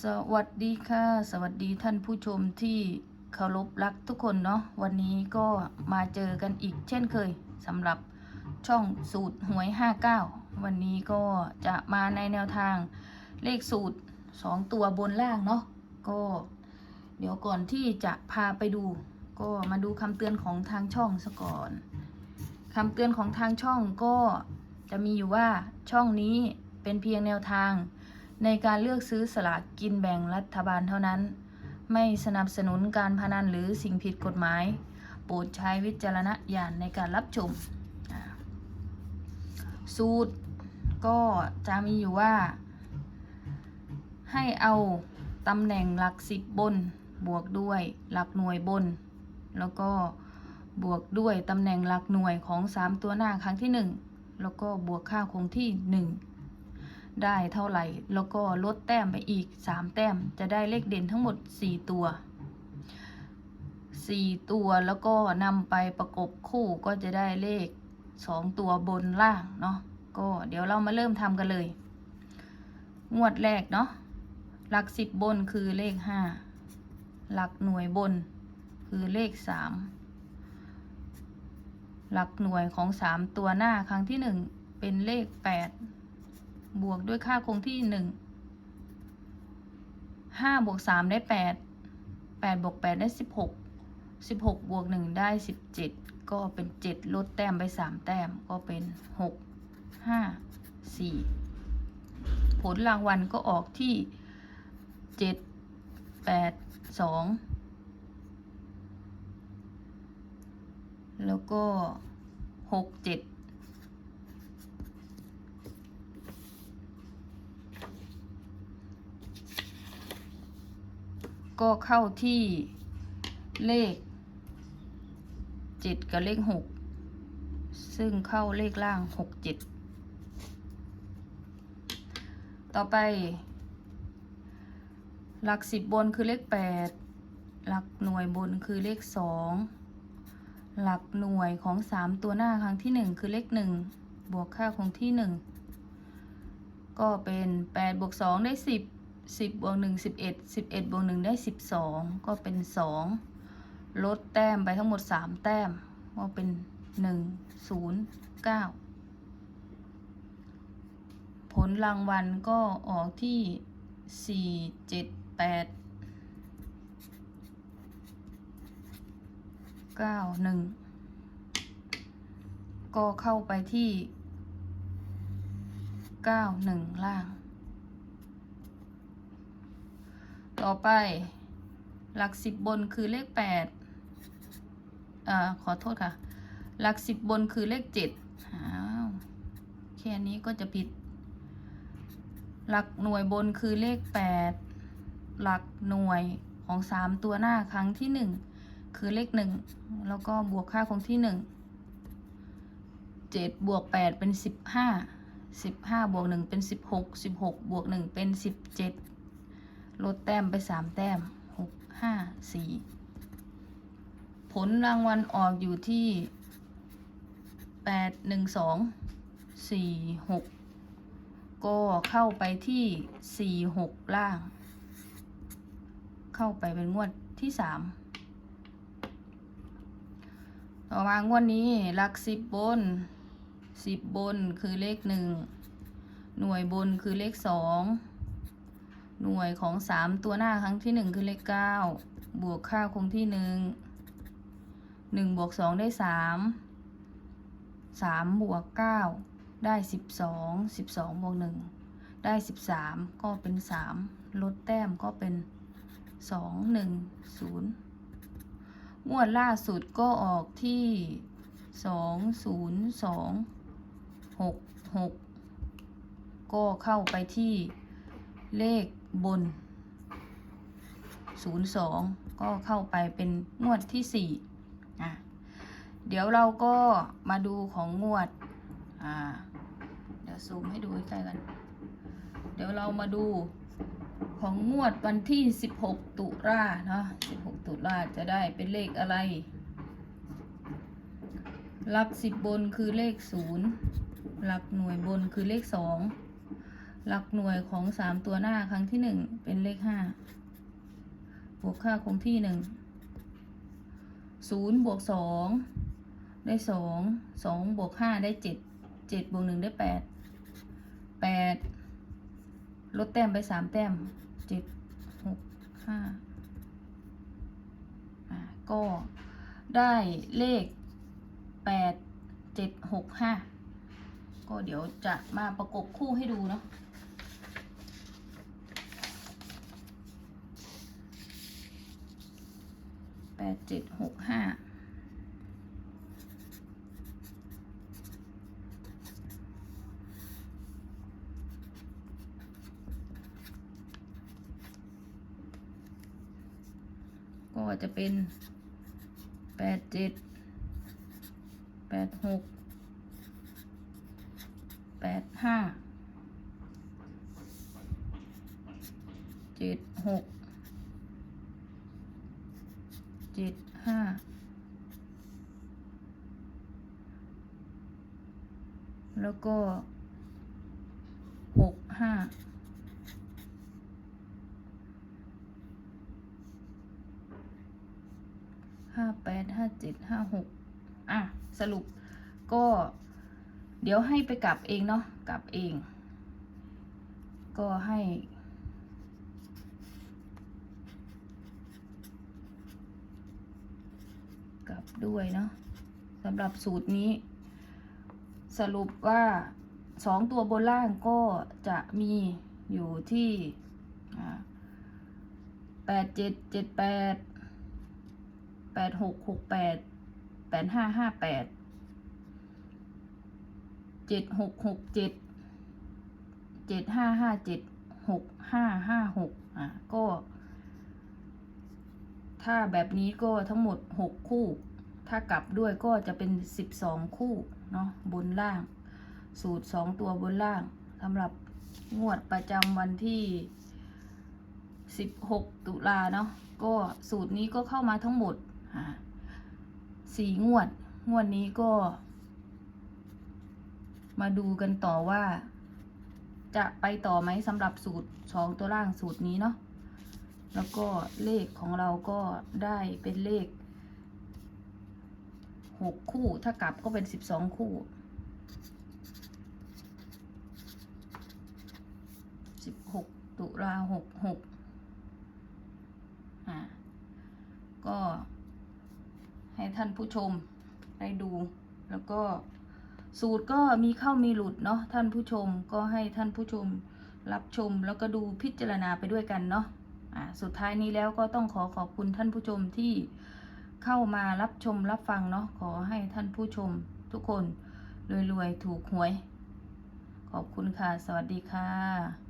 สวัสดีค่ะ สวัสดีท่านผู้ชมที่เคารพรักทุกคนเนาะวันนี้ก็มาเจอกันอีกเช่นเคยสำหรับช่องสูตรหวย 59 วันนี้ก็จะมาในแนวทางเลขสูตร 2 ตัวบนล่างเนาะก็เดี๋ยวก่อนที่จะพาไปดู ก็มาดูคำเตือนของทางช่องซะก่อนคำเตือนของทางช่องก็จะมีอยู่ว่าช่องนี้เป็นเพียงแนวทาง ในการเลือกซื้อสลากกินแบ่งรัฐบาลเท่านั้น ไม่สนับสนุนการพนันหรือสิ่งผิดกฎหมาย โปรดใช้วิจารณญาณในการรับชม สูตรก็จะมีอยู่ว่า ให้เอาตำแหน่งหลักสิบบน บวกด้วยหลักหน่วยบน แล้วก็บวกด้วยตำแหน่งหลักหน่วยของ 3 ตัวหน้าครั้งที่ 1 แล้วก็บวกค่าคงที่ 1 ได้เท่าไหร่ แล้วก็ลดแต้มไปอีก 3 แต้ม จะได้เลขเด่นทั้งหมด 4 ตัว 4 ตัวแล้วก็นำไปประกบคู่ก็จะได้เลข 2 ตัวบนล่างเนาะ ก็เดี๋ยวเรามาเริ่มทำกันเลย งวดแรกเนาะ หลักสิบบนคือเลขห้าหลักหน่วยบนคือเลขสามหลักหน่วยของสามตัวหน้าครั้งที่หนึ่งเป็นเลขแปด บวกด้วยค่าคงที่หนึ่งห้าบวกสามได้แปดแปดบวกแปดได้สิบหกสิบหกบวกหนึ่งได้สิบเจ็ดก็เป็นเจ็ดลดแต้มไปสามแต้มก็เป็นหกห้าสี่ผลรางวัลก็ออกที่เจ็ดแปดสองแล้วก็หกเจ็ด ก็เข้าที่เลขเจ็ดกับเลขหกซึ่งเข้าเลขล่างหกเจ็ดต่อไป หลักสิบบนคือเลขแปดหลักหน่วยบนคือเลขสองหลักหน่วยของสามตัวหน้าครั้งที่หนึ่งคือเลขหนึ่งบวกค่าคงที่หนึ่งก็เป็นแปดบวกสองได้สิบ สิบบวกหนึ่งสิบเอ็ดสิบเอ็ดบวกหนึ่งได้สิบสองก็เป็นสองลดแต้มไปทั้งหมดสามแต้มก็เป็นหนึ่งศูนย์เก้าผลรางวัลก็ออกที่สี่เจ็ดแปดเก้าหนึ่งก็เข้าไปที่เก้าหนึ่งล่าง ต่อไป หลักสิบบนคือเลขแปดอ่าขอโทษค่ะ หลักสิบบนคือเลขเจ็ดอ้าวแค่นี้ก็จะผิด หลักหน่วยบนคือเลขแปดหลักหน่วยของสามตัวหน้าครั้งที่หนึ่งคือเลขหนึ่งแล้วก็บวกค่าคงที่หนึ่งเจ็ดบวกแปดเป็นสิบห้าสิบห้าบวกหนึ่งเป็นสิบหกสิบหกบวกหนึ่งเป็นสิบเจ็ด ลดแต้มไปสามแต้มหกห้าสี่ผลรางวัลออกอยู่ที่แปดหนึ่งสองสี่หกก็เข้าไปที่สี่หกล่าง เข้าไปเป็นงวดที่สามต่อมางวดนี้หลักสิบบนสิบบนคือเลขหนึ่งหน่วยบนคือเลขสอง หน่วยของสามตัวหน้าครั้งที่หนึ่งคือเลขเก้าบวกค่าคงที่หนึ่งหนึ่งบวกสองได้สามสามบวกเก้าได้สิบสองสิบสองบวกหนึ่งได้สิบสามก็เป็นสามลดแต้มก็เป็นสองหนึ่งศูนย์งวดล่าสุดก็ออกที่สองศูนย์สองหกหกก็เข้าไปที่เลข บน 02 ก็เข้าไปเป็นงวดที่ 4 อะ เดี๋ยวเราก็มาดูของงวด อ่า เดี๋ยวซูมให้ดูใกล้กัน เดี๋ยวเรามาดูของงวดวันที่ 16 ตุลาเนาะ 16 ตุลาจะได้เป็นเลขอะไร หลักสิบบนคือเลข 0 หลักหน่วยบนคือเลข 2 หลักหน่วยของสามตัวหน้าครั้งที่หนึ่งเป็นเลขห้าบวกค่าคงที่หนึ่งศูนย์บวกสองได้สองสองบวกห้าได้เจ็ดเจ็ดบวกหนึ่งได้แปดแปดลดแต้มไปสามแต้มเจ็ดหกห้าก็ได้เลขแปดเจ็ดหกห้าก็เดี๋ยวจะมาประกบคู่ให้ดูเนาะ ปดเจ็ดหกห้าก็จะเป็นแปดเจ็ดแปดหกแปดห้าเจ็ดหก เจ็ดห้าแล้วก็หกห้าห้าแปดห้าเจ็ดห้าหกอะ สรุปก็ เดี๋ยวให้ไปกลับเองเนาะกลับเอง ก็ให้ ก ลับด้วยเนาะสำหรับสูตรนี้ สรุปว่าสองตัวบนล่างก็จะมีอยู่ที่แปดเจ็ดเจ็ดแปดแปดหกหกแปดแปดห้าห้าแปดเจ็ดหกหกเจ็ดเจ็ดห้าห้าเจ็ดหกห้าห้าหกอะก็ ถ้าแบบนี้ก็ทั้งหมดหกคู่ ถ้ากลับด้วยก็จะเป็นสิบสองคู่เนาะบนล่าง สูตรสองตัวบนล่างสำหรับงวดประจำวันที่สิบหกตุลาเนาะก็สูตรนี้ก็เข้ามาทั้งหมดสี่งวด งวดนี้ก็ มาดูกันต่อว่า จะไปต่อไหมสำหรับสูตรสองตัวล่างสูตรนี้เนาะ แล้วก็เลขของเราก็ได้เป็นเลขหกคู่ ถ้ากลับก็เป็นสิบสองคู่สิบหกตุลาหกหกอ่าก็ให้ท่านผู้ชมได้ดู แล้วก็สูตรก็มีเข้ามีหลุดเนาะท่านผู้ชมก็ให้ท่านผู้ชมรับชมแล้วก็ดูพิจารณาไปด้วยกันเนาะ สุดท้ายนี้แล้วก็ต้องขอขอบคุณท่านผู้ชมที่เข้ามารับชมรับฟังเนาะขอให้ท่านผู้ชมทุกคนรวยๆถูกหวย ขอบคุณค่ะ สวัสดีค่ะ